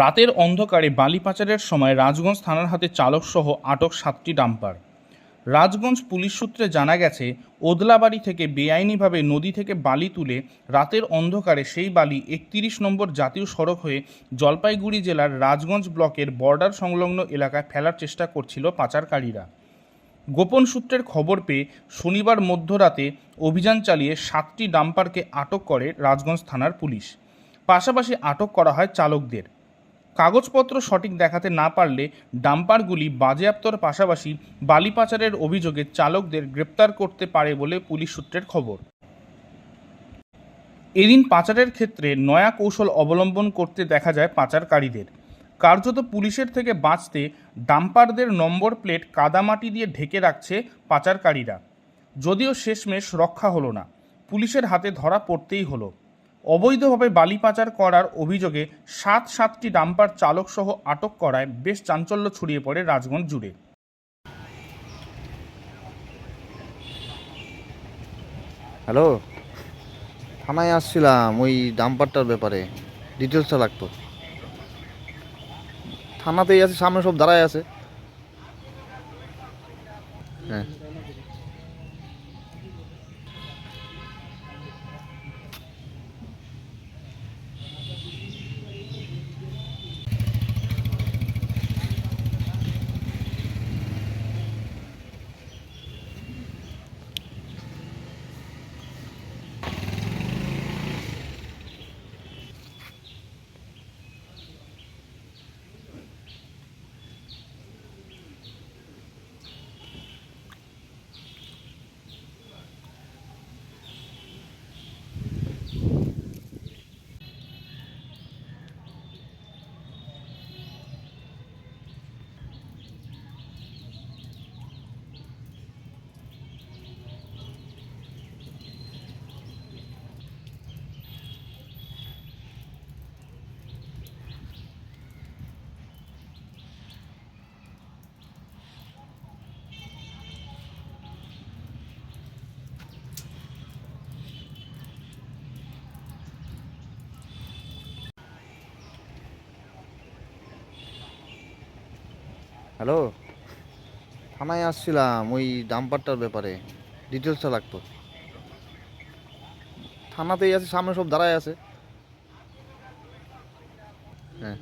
রাতের অন্ধকারে বালি পাচারের সময় রাজগঞ্জ থানার হাতে চালকসহ আটক সাতটি ডাম্পার। রাজগঞ্জ পুলিশ সূত্রে জানা গেছে, ওদলাবাড়ি থেকে বেআইনিভাবে নদী থেকে বালি তুলে রাতের অন্ধকারে সেই বালি একত্রিশ নম্বর জাতীয় সড়ক হয়ে জলপাইগুড়ি জেলার রাজগঞ্জ ব্লকের বর্ডার সংলগ্ন এলাকায় ফেলার চেষ্টা করছিল পাচারকারীরা। গোপন সূত্রের খবর পেয়ে শনিবার মধ্যরাতে অভিযান চালিয়ে সাতটি ডাম্পারকে আটক করে রাজগঞ্জ থানার পুলিশ। পাশাপাশি আটক করা হয় চালকদের। কাগজপত্র সঠিক দেখাতে না পারলে ডাম্পারগুলি বাজেয়াপ্তর পাশাপাশি বালি পাচারের অভিযোগে চালকদের গ্রেপ্তার করতে পারে বলে পুলিশ সূত্রের খবর। এদিন পাচারের ক্ষেত্রে নয়া কৌশল অবলম্বন করতে দেখা যায় পাচারকারীদের। কার্যত পুলিশের থেকে বাঁচতে ডাম্পারদের নম্বর প্লেট কাদামাটি দিয়ে ঢেকে রাখছে পাচারকারীরা। যদিও শেষমেশ রক্ষা হলো না। পুলিশের হাতে ধরা পড়তেই হলো। অবৈধভাবে বালি পাচার করার অভিযোগে সাত সাতটি ডাম্পার চালক সহ আটক করায় বেশ চাঞ্চল্য ছড়িয়ে পড়ে রাজগঞ্জ জুড়ে। হ্যালো? থানায় আসছিলাম ওই ডাম্পারটার ব্যাপারে, ডিটেলসটা লাগতো। থানাতেই আছে, সামনে সব দাঁড়ায় আছে হ্যাঁ হ্যালো? থানায় আসছিলাম, ওই ডাম্পারটার ব্যাপারে। ডিটেলসটা লাগতো। থানাতেই আছে, সামনে সব দাঁড়ায় আছে। হ্যাঁ।